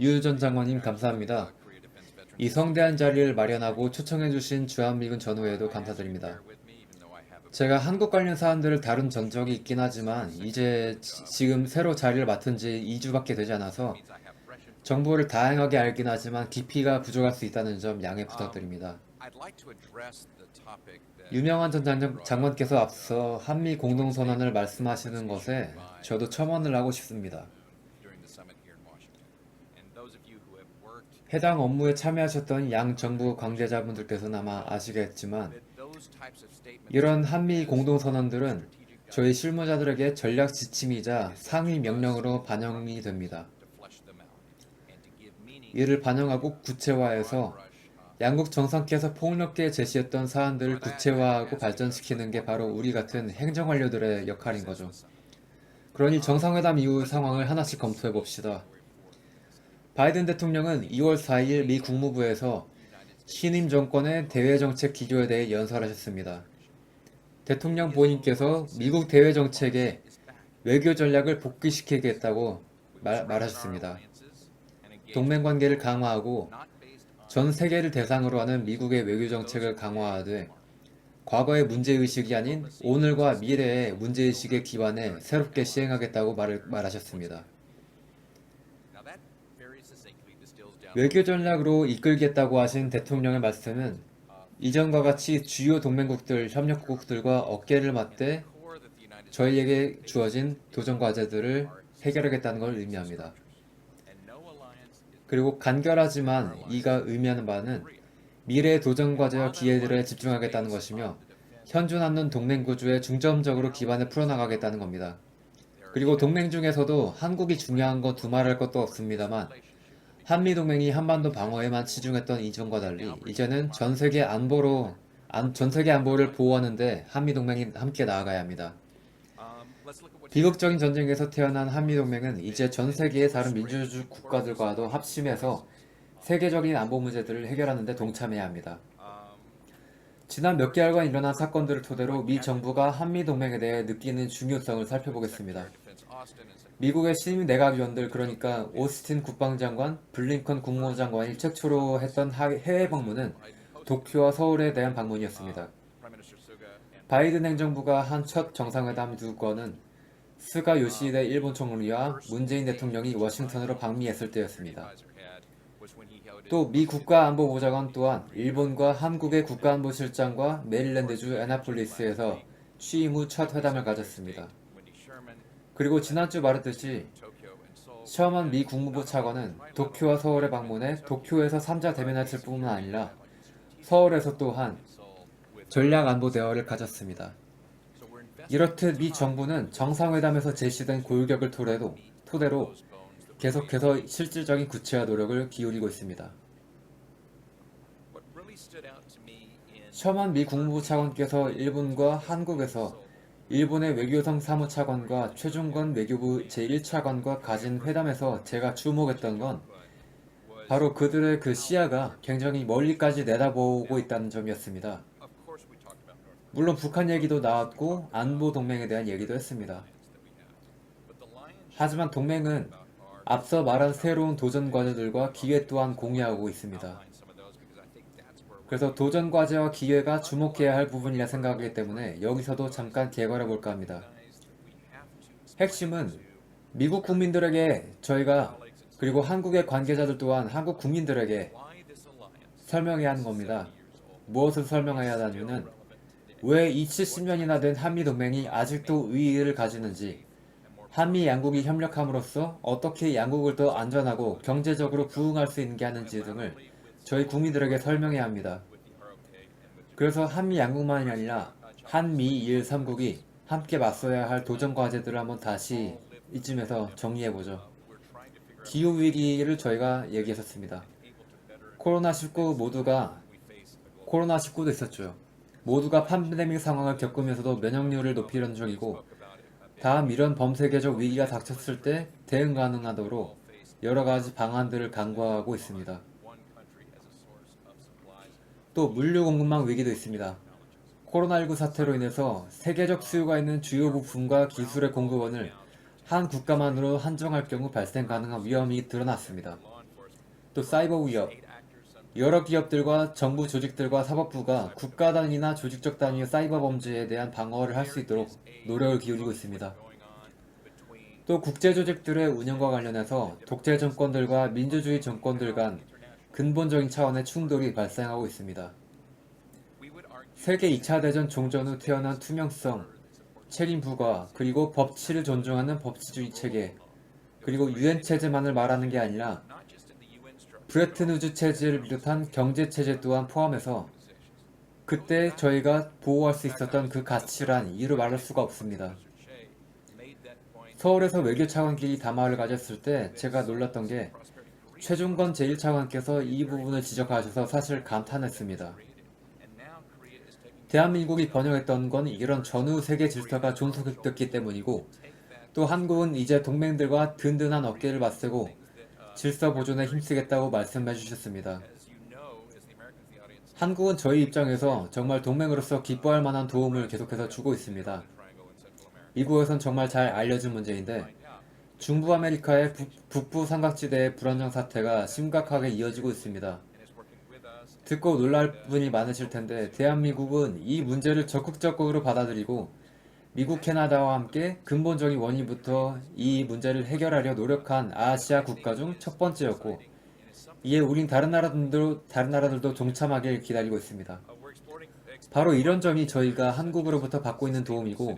유 전 장관님 감사합니다. 이 성대한 자리를 마련하고 초청해주신 주한미군 전후에도 감사드립니다. 제가 한국 관련 사안들을 다룬 전적이 있긴 하지만 이제 지- 지금 새로 자리를 맡은 지 2주밖에 되지 않아서 정보를 다양하게 알긴 하지만 깊이가 부족할 수 있다는 점 양해 부탁드립니다. 유명한 전 장관, 장관께서 앞서 한미 공동선언을 말씀하시는 것에 저도 첨언을 하고 싶습니다. 해당 업무에 참여하셨던 양 정부 관계자분들께서는 아마 아시겠지만 이런 한미 공동선언들은 저희 실무자들에게 전략 지침이자 상위 명령으로 반영이 됩니다. 이를 반영하고 구체화해서 양국 정상께서 폭넓게 제시했던 사안들을 구체화하고 발전시키는 게 바로 우리 같은 행정관료들의 역할인 거죠. 그러니 정상회담 이후 상황을 하나씩 검토해 봅시다. 바이든 대통령은 2월 4일 미 국무부에서 신임 정권의 대외 정책 기조에 대해 연설하셨습니다. 대통령 부인께서 미국 대외 정책에 외교 전략을 복귀시키겠다고 말, 말하셨습니다. 동맹 관계를 강화하고 전 세계를 대상으로 하는 미국의 외교 정책을 강화하되 과거의 문제의식이 아닌 오늘과 미래의 문제의식에 기반해 새롭게 시행하겠다고 말을, 말하셨습니다. 외교 전략으로 이끌겠다고 하신 대통령의 말씀은 이전과 같이 주요 동맹국들, 협력국들과 어깨를 맞대 저희에게 주어진 도전 과제들을 해결하겠다는 걸 의미합니다. 그리고 간결하지만 이가 의미하는 바는 미래의 도전 과제와 기회들에 집중하겠다는 것이며 현존하는 동맹 구조에 중점적으로 기반을 풀어나가겠다는 겁니다. 그리고 동맹 중에서도 한국이 중요한 건 두말할 것도 없습니다만 한미 동맹이 한반도 방어에만 치중했던 이전과 달리 이제는 전 세계 안보로 안- 전 세계 안보를 보호하는데 한미 동맹이 함께 나아가야 합니다. 비극적인 전쟁에서 태어난 한미 동맹은 이제 전 세계의 다른 민주주의 국가들과도 합심해서 세계적인 안보 문제들을 해결하는 데 동참해야 합니다. 지난 몇 개월간 일어난 사건들을 토대로 미 정부가 한미 동맹에 대해 느끼는 중요성을 살펴보겠습니다. 미국의 신임 내각위원들 그러니까 오스틴 국방장관, 블링컨 국무장관이 최초로 했던 하- 해외 방문은 도쿄와 서울에 대한 방문이었습니다. 바이든 행정부가 한 첫 정상회담 두 건은 스가 요시히데 일본 총리와 문재인 대통령이 워싱턴으로 방미했을 때였습니다. 또 미 국가안보보좌관 또한 일본과 한국의 국가안보실장과 메릴랜드주 애나폴리스에서 취임 후 첫 회담을 가졌습니다. 그리고 지난주 말했듯이 셔먼 미 국무부 차관은 도쿄와 서울에 방문해 도쿄에서 3자 대면했을 뿐만 아니라 서울에서 또한 전략 안보 대화를 가졌습니다. 이렇듯 미 정부는 정상회담에서 제시된 골격을 토대로, 토대로 계속해서 실질적인 구체화 노력을 기울이고 있습니다. 셔먼 미 국무부 차관께서 일본과 한국에서 일본의 외교성 사무차관과 최종건 외교부 제1차관과 가진 회담에서 제가 주목했던 건 바로 그들의 그 시야가 굉장히 멀리까지 내다보고 있다는 점이었습니다. 물론 북한 얘기도 나왔고 안보 동맹에 대한 얘기도 했습니다. 하지만 동맹은 앞서 말한 새로운 도전 과제들과 기회 또한 공유하고 있습니다. 그래서 도전 과제와 기회가 주목해야 할 부분이라 생각하기 때문에 여기서도 잠깐 개괄해 볼까 합니다. 핵심은 미국 국민들에게 저희가 그리고 한국의 관계자들 또한 한국 국민들에게 설명해야 하는 겁니다. 무엇을 설명해야 하냐면은 왜 이 70년이나 된 한미 동맹이 아직도 의의를 가지는지 한미 양국이 협력함으로써 어떻게 양국을 더 안전하고 경제적으로 부흥할 수 있게 하는지 등을 저희 국민들에게 설명해야 합니다. 그래서 한미 양국만이 아니라 한미 1, 3국이 함께 맞서야 할 도전 과제들을 한번 다시 이쯤에서 정리해보죠. 기후 위기를 저희가 얘기했었습니다. 코로나19 모두가, 코로나19도 있었죠. 모두가 팬데믹 상황을 겪으면서도 면역률을 높이려는 중이고, 다음 이런 범세계적 위기가 닥쳤을 때 대응 가능하도록 여러 가지 방안들을 강구하고 있습니다. 또 물류 공급망 위기도 있습니다. 코로나19 사태로 인해서 세계적 수요가 있는 주요 부품과 기술의 공급원을 한 국가만으로 한정할 경우 발생 가능한 위험이 드러났습니다. 또 사이버 위협, 여러 기업들과 정부 조직들과 사법부가 국가 단위나 조직적 단위의 사이버 범죄에 대한 방어를 할 수 있도록 노력을 기울이고 있습니다. 또 국제 조직들의 운영과 관련해서 독재 정권들과 민주주의 정권들 간 근본적인 차원의 충돌이 발생하고 있습니다. 세계 2차 대전 종전 후 태어난 투명성, 책임 부과, 그리고 법치를 존중하는 법치주의 체계, 그리고 유엔 체제만을 말하는 게 아니라 브레튼 우즈 체제를 비롯한 경제 체제 또한 포함해서 그때 저희가 보호할 수 있었던 그 가치란 이루 말할 수가 없습니다. 서울에서 외교 차관끼리 담화를 가졌을 때 제가 놀랐던 게 최종건 제1차관께서 이 부분을 지적하셔서 사실 감탄했습니다. 대한민국이 번영했던 건 이런 전후 세계 질서가 존속했기 때문이고 또 한국은 이제 동맹들과 든든한 어깨를 맞세고 질서 보존에 힘쓰겠다고 말씀해 주셨습니다. 한국은 저희 입장에서 정말 동맹으로서 기뻐할 만한 도움을 계속해서 주고 있습니다. 미국에선 정말 잘 알려진 문제인데 중부 아메리카의 북, 북부 삼각지대의 불안정 사태가 심각하게 이어지고 있습니다. 듣고 놀랄 분이 많으실 텐데 대한민국은 이 문제를 적극적으로 받아들이고 미국 캐나다와 함께 근본적인 원인부터 이 문제를 해결하려 노력한 아시아 국가 중 첫 번째였고 이에 우린 다른 나라들도 다른 나라들도 동참하길 기다리고 있습니다. 바로 이런 점이 저희가 한국으로부터 받고 있는 도움이고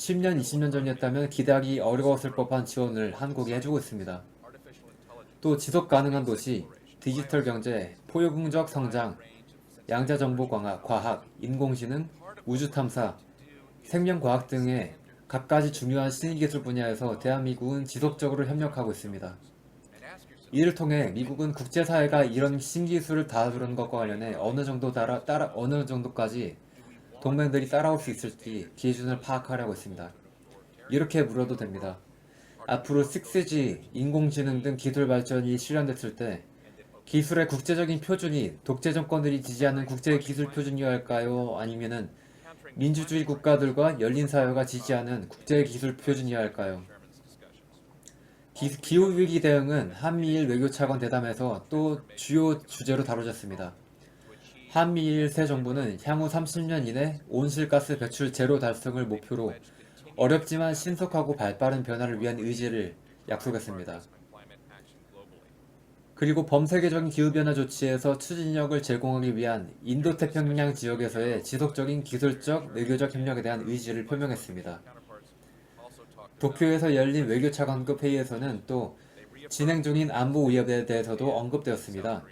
10년, 20년 전이었다면 기대하기 어려웠을 법한 지원을 한국이 해주고 있습니다. 또 지속 가능한 도시, 디지털 경제, 포용적 성장, 양자 정보 과학, 과학, 인공지능, 우주 탐사, 생명과학 등의 갖가지 중요한 신기술 분야에서 대한민국은 지속적으로 협력하고 있습니다. 이를 통해 미국은 국제사회가 이런 신기술을 다루는 것과 관련해 어느 정도 따라, 따라 어느 정도까지 동맹들이 따라올 수 있을지 기준을 파악하려고 했습니다. 이렇게 물어도 됩니다. 앞으로 6G, 인공지능 등 기술 발전이 실현됐을 때 기술의 국제적인 표준이 독재 정권들이 지지하는 국제 기술 표준이어야 할까요? 아니면은 민주주의 국가들과 열린 사회가 지지하는 국제 기술 표준이어야 할까요? 기, 후 위기 대응은 한미일 외교 차관 대담에서 또 주요 주제로 다뤄졌습니다. 한미일 새 정부는 향후 30년 이내 온실가스 배출 제로 달성을 목표로 어렵지만 신속하고 발빠른 변화를 위한 의지를 약속했습니다. 그리고 범세계적인 기후변화 조치에서 추진력을 제공하기 위한 인도태평양 지역에서의 지속적인 기술적, 외교적 협력에 대한 의지를 표명했습니다. 도쿄에서 열린 외교차관급 회의에서는 또 진행 중인 안보 위협에 대해서도 언급되었습니다.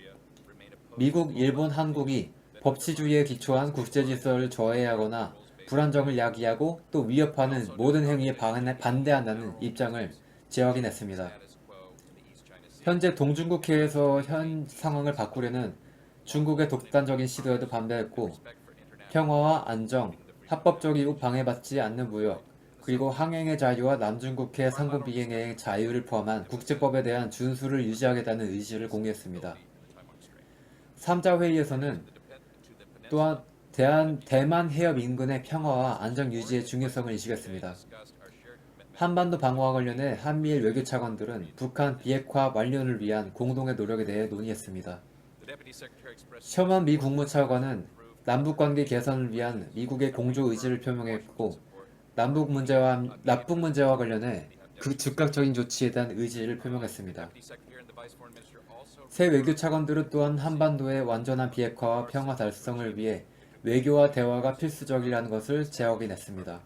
미국, 일본, 한국이 법치주의에 기초한 국제질서를 저해하거나 불안정을 야기하고 또 위협하는 모든 행위에 반대한다는 입장을 재확인했습니다. 현재 동중국해에서 현 상황을 바꾸려는 중국의 독단적인 시도에도 반대했고 평화와 안정, 합법적이고 방해받지 않는 무역, 그리고 항행의 자유와 남중국해 상공 비행의 자유를 포함한 국제법에 대한 준수를 유지하겠다는 의지를 공개했습니다. 3자 회의에서는 또한 대한 대만 해협 인근의 평화와 안정 유지의 중요성을 인식했습니다. 한반도 방어와 관련해 한미일 외교 차관들은 북한 비핵화 완료를 위한 공동의 노력에 대해 논의했습니다. 셔먼 미 국무차관은 남북관계 개선을 위한 미국의 공조 의지를 표명했고 남북 문제와 납북 문제와 관련해 그 즉각적인 조치에 대한 의지를 표명했습니다. 새 외교 차관들은 또한 한반도의 완전한 비핵화와 평화 달성을 위해 외교와 대화가 필수적이라는 것을 재확인했습니다.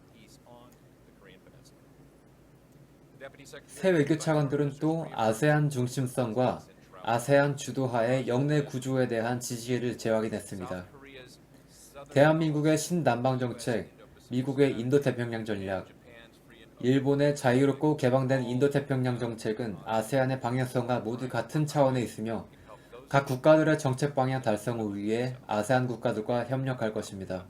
새 외교 차관들은 또 아세안 중심성과 아세안 주도하의 영내 구조에 대한 지지를 재확인했습니다. 대한민국의 신남방 정책, 미국의 인도태평양 전략, 일본의 자유롭고 개방된 인도태평양 정책은 아세안의 방향성과 모두 같은 차원에 있으며 각 국가들의 정책 방향 달성을 위해 아세안 국가들과 협력할 것입니다.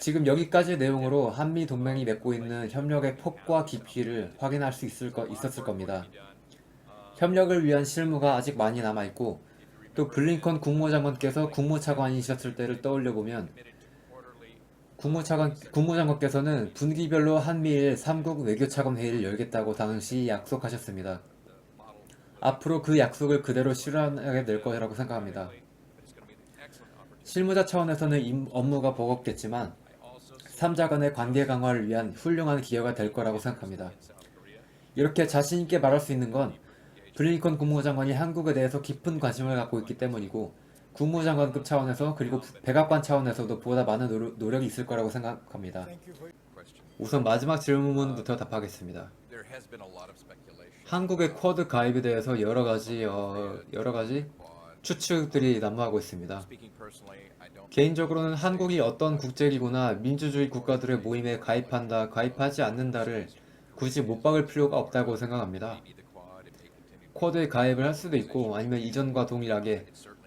지금 여기까지 내용으로 한미 동맹이 맺고 있는 협력의 폭과 깊이를 확인할 수 있을 거, 있었을 겁니다. 협력을 위한 실무가 아직 많이 남아 있고 또 블링컨 국무장관께서 국무차관이셨을 때를 떠올려 보면 국무차관, 국무장관께서는 분기별로 한미일 3국 외교차관 회의를 열겠다고 당시 약속하셨습니다. 앞으로 그 약속을 그대로 실현하게 될 거라고 생각합니다. 실무자 차원에서는 임- 업무가 버겁겠지만 3자 간의 관계 강화를 위한 훌륭한 기회가 될 거라고 생각합니다. 이렇게 자신 있게 말할 수 있는 건 블링컨 국무장관이 한국에 대해서 깊은 관심을 갖고 있기 때문이고 국무장관급 차원에서 그리고 백악관 차원에서도 보다 많은 노력, 노력이 있을 거라고 생각합니다. 우선 마지막 질문부터 답하겠습니다. 한국의 쿼드 가입에 대해서 여러 가지 어, 여러 가지 추측들이 난무하고 있습니다. 개인적으로는 한국이 어떤 국제기구나 민주주의 국가들의 모임에 가입한다, 가입하지 않는다를 굳이 못 박을 필요가 없다고 생각합니다. 쿼드에 가입을 할 수도 있고 아니면 이전과 동일하게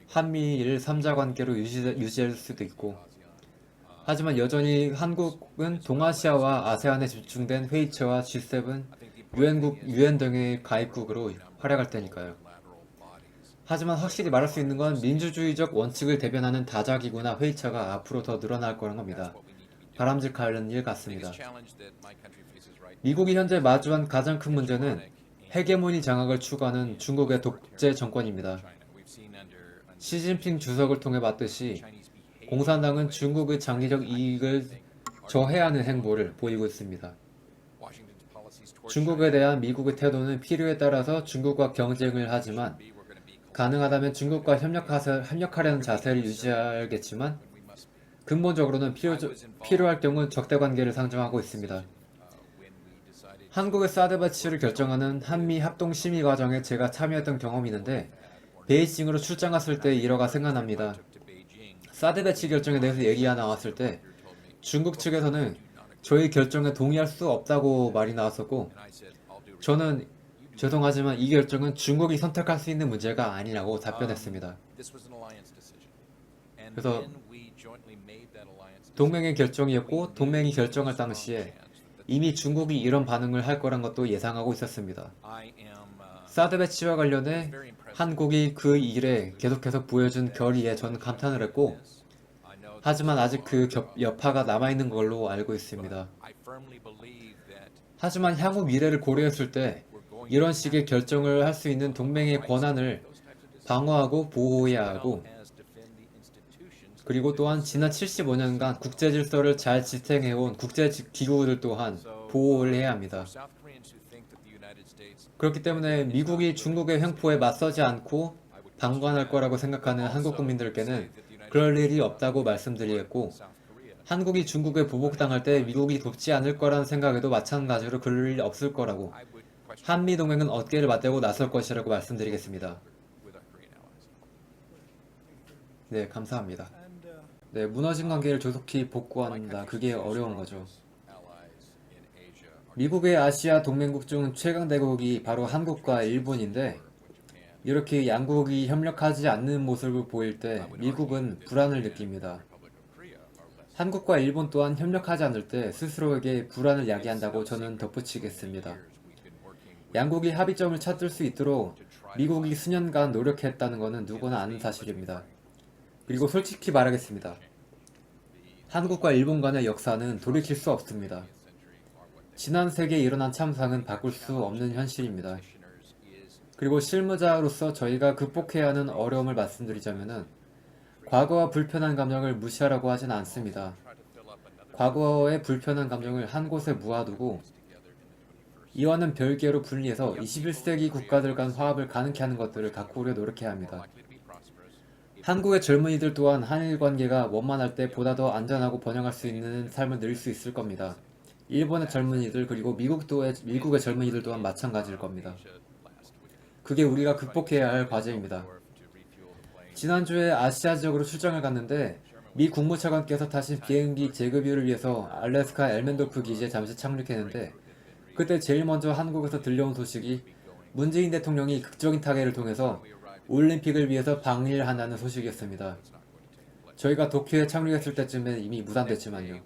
한미일 3자 관계로 유지, 유지할 수도 있고 하지만 여전히 한국은 동아시아와 아세안에 집중된 회의체와 G7, 유엔국, 유엔 등의 가입국으로 활약할 테니까요. 하지만 확실히 말할 수 있는 건 민주주의적 원칙을 대변하는 다자기구나 회의체가 앞으로 더 늘어날 거란 겁니다. 바람직한 일 같습니다. 미국이 현재 마주한 가장 큰 문제는 헤게모니 장악을 추구하는 중국의 독재 정권입니다. 시진핑 주석을 통해 봤듯이. 공산당은 중국의 장기적 이익을 저해하는 행보를 보이고 있습니다. 중국에 대한 미국의 태도는 필요에 따라서 중국과 경쟁을 하지만 가능하다면 중국과 협력하려는 자세를 유지하겠지만. 근본적으로는 필요, 필요할 경우 적대 관계를 상정하고 있습니다. 한국의 사드 배치를 결정하는 한미 합동 심의 과정에 제가 참여했던 경험이 있는데 베이징으로 출장 갔을 때 일화가 생각납니다. 사드 배치 결정에 대해서 얘기가 나왔을 때 중국 측에서는 저희 결정에 동의할 수 없다고 말이 나왔었고. 저는 죄송하지만 이 결정은 중국이 선택할 수 있는 문제가 아니라고 답변했습니다. 그래서 동맹의 결정이었고 동맹이 결정할 당시에 이미 중국이 이런 반응을 할 거란 것도 예상하고 있었습니다. Uh, 사드 배치와 관련해. 한국이 그 일에 계속해서 보여준 결의에 저는 감탄을 했고 하지만 아직 그 겨- 여파가 남아있는 걸로 알고 있습니다. 하지만 향후 미래를 고려했을 때 이런 식의 결정을 할 수 있는 동맹의 권한을 방어하고 보호해야 하고. 그리고 또한 지난 75년간 국제 질서를 잘 지탱해온 국제 지- 기구들 또한 보호를 해야 합니다. 그렇기 때문에 미국이 중국의 횡포에 맞서지 않고 방관할 거라고 생각하는 한국 국민들께는 그럴 일이 없다고 말씀드리겠고 한국이 중국에 보복당할 때 미국이 돕지 않을 거라는 생각에도 마찬가지로 그럴 일 없을 거라고 한미 동맹은 어깨를 맞대고 나설 것이라고 말씀드리겠습니다. 네, 감사합니다. 네, 무너진 관계를 조속히 복구한다. 그게 어려운 거죠. 미국의 아시아 동맹국 중 최강 대국이 바로 한국과 일본인데 이렇게 양국이 협력하지 않는 모습을 보일 때 미국은 불안을 느낍니다. 한국과 일본 또한 협력하지 않을 때 스스로에게 불안을 야기한다고 저는 덧붙이겠습니다. 양국이 합의점을 찾을 수 있도록 미국이 수년간 노력했다는 것은 누구나 아는 사실입니다. 그리고 솔직히 말하겠습니다. 한국과 일본 간의 역사는 돌이킬 수 없습니다. 지난 세기에 일어난 참상은 바꿀 수 없는 현실입니다. 그리고 실무자로서 저희가 극복해야 하는 어려움을 말씀드리자면은 과거와 불편한 감정을 무시하라고 하진 않습니다. 과거의 불편한 감정을 한 곳에 모아두고 together in the 21st. 이와는 별개로 분리해서 21세기 국가들 간 화합을 가능케 하는 것들을 갖고 오려 노력해야 합니다. 한국의 젊은이들 또한 한일 관계가 원만할 때 보다 더 안전하고 번영할 수 있는 삶을 누릴 수 있을 겁니다. 일본의 젊은이들 그리고 미국도의 미국의 젊은이들 또한 마찬가지일 겁니다. 그게 우리가 극복해야 할 과제입니다. 지난주에 아시아 지역으로 출장을 갔는데 미 국무차관께서 타신 비행기 재급유를 위해서 알래스카 엘멘도프 기지에 잠시 착륙했는데 그때 제일 먼저 한국에서 들려온 소식이 문재인 대통령이 극적인 타결을 통해서 올림픽을 위해서 방일한다는 소식이었습니다. 저희가 도쿄에 착륙했을 때쯤엔 이미 무산됐지만요.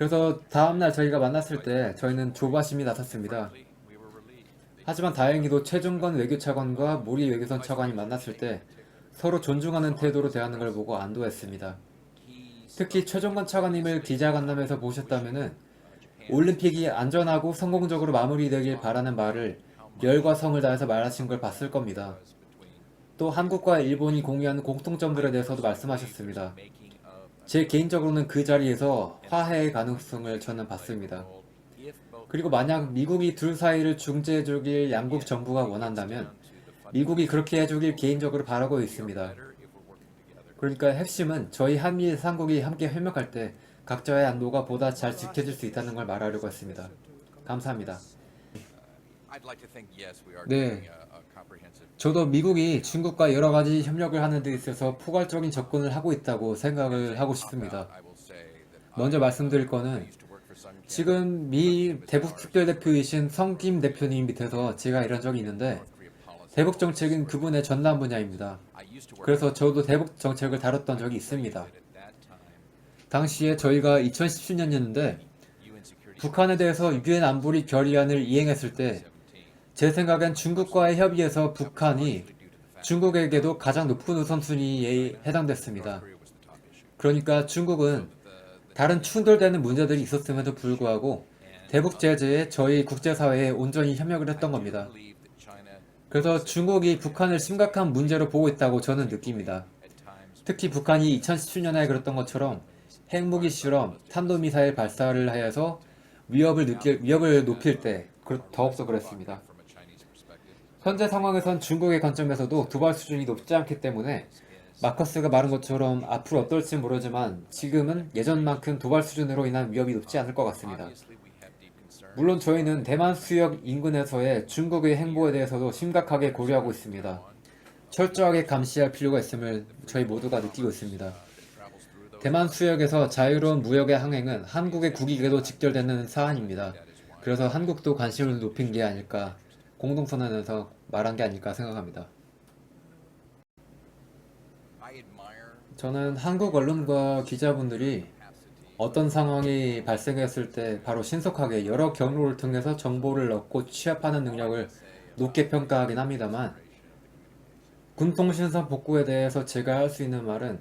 그래서 다음날 저희가 만났을 때 저희는 조바심이 나섰습니다. 하지만 다행히도 최종건 외교차관과 모리 외교선 차관이 만났을 때 서로 존중하는 태도로 대하는 걸 보고 안도했습니다. 특히 최종관 차관님을 기자간담회에서 보셨다면은 올림픽이 안전하고 성공적으로 마무리되길 바라는 말을 열과 성을 다해서 말하신 걸 봤을 겁니다. 또 한국과 일본이 공유하는 공통점들에 대해서도 말씀하셨습니다. 제 개인적으로는 그 자리에서 화해의 가능성을 저는 봤습니다. 그리고 만약 미국이 둘 사이를 중재해주길 양국 정부가 원한다면 미국이 그렇게 해주길 개인적으로 바라고 있습니다. 그러니까 핵심은 저희 한미 삼국이 함께 협력할 때 각자의 안보가 보다 잘 지켜질 수 있다는 걸 말하려고 했습니다. 감사합니다. 네. 저도 미국이 중국과 여러 가지 협력을 하는 데 있어서 포괄적인 접근을 하고 있다고 생각을 하고 싶습니다. 먼저 말씀드릴 거는 지금 미 대북 특별대표이신 성김 대표님 밑에서 제가 일한 적이 있는데 대북 정책은 그분의 전담 분야입니다. 그래서 저도 대북 정책을 다뤘던 적이 있습니다. 당시에 저희가 2017년이었는데 북한에 대해서 유엔 안보리 결의안을 이행했을 때 제 생각엔 중국과의 협의에서 북한이 중국에게도 가장 높은 우선순위에 해당됐습니다. 그러니까 중국은 다른 충돌되는 문제들이 있었음에도 불구하고 대북 제재에 저희 국제사회에 온전히 협력을 했던 겁니다. 그래서 중국이 북한을 심각한 문제로 보고 있다고 저는 느낍니다. 특히 북한이 2017년에 그랬던 것처럼 핵무기 실험, 탄도미사일 발사를 하여서 위협을 느낄, 위협을 높일 때 그- 더욱더 그랬습니다. 현재 상황에선 중국의 관점에서도 도발 수준이 높지 않기 때문에 마커스가 말한 것처럼 앞으로 어떨지 모르지만 지금은 예전만큼 도발 수준으로 인한 위협이 높지 않을 것 같습니다. 물론 저희는 대만 수역 인근에서의 중국의 행보에 대해서도 심각하게 고려하고 있습니다. 철저하게 감시할 필요가 있음을 저희 모두가 느끼고 있습니다. 대만 수역에서 자유로운 무역의 항행은 한국의 국익에도 직결되는 사안입니다. 그래서 한국도 관심을 높인 게 아닐까, 공동선언에서 말한 게 아닐까 생각합니다. 저는 한국 언론과 기자분들이 어떤 상황이 발생했을 때 바로 신속하게 여러 경로를 통해서 정보를 얻고 취합하는 능력을 높게 평가하긴 합니다만 군통신선 복구에 대해서 제가 할 수 있는 말은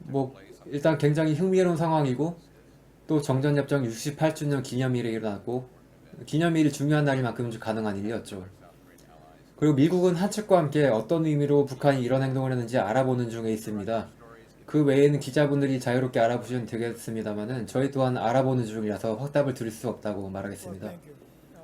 뭐 일단 굉장히 흥미로운 상황이고 또 정전협정 68주년 기념일에 일어났고 기념일이 중요한 날이만큼 가능한 일이었죠. 그리고 미국은 한측과 함께 어떤 의미로 북한이 이런 행동을 했는지 알아보는 중에 있습니다. 그 외에는 기자분들이 자유롭게 알아보시면 되겠습니다만은 저희 또한 알아보는 중이라서 확답을 드릴 수 없다고 말하겠습니다.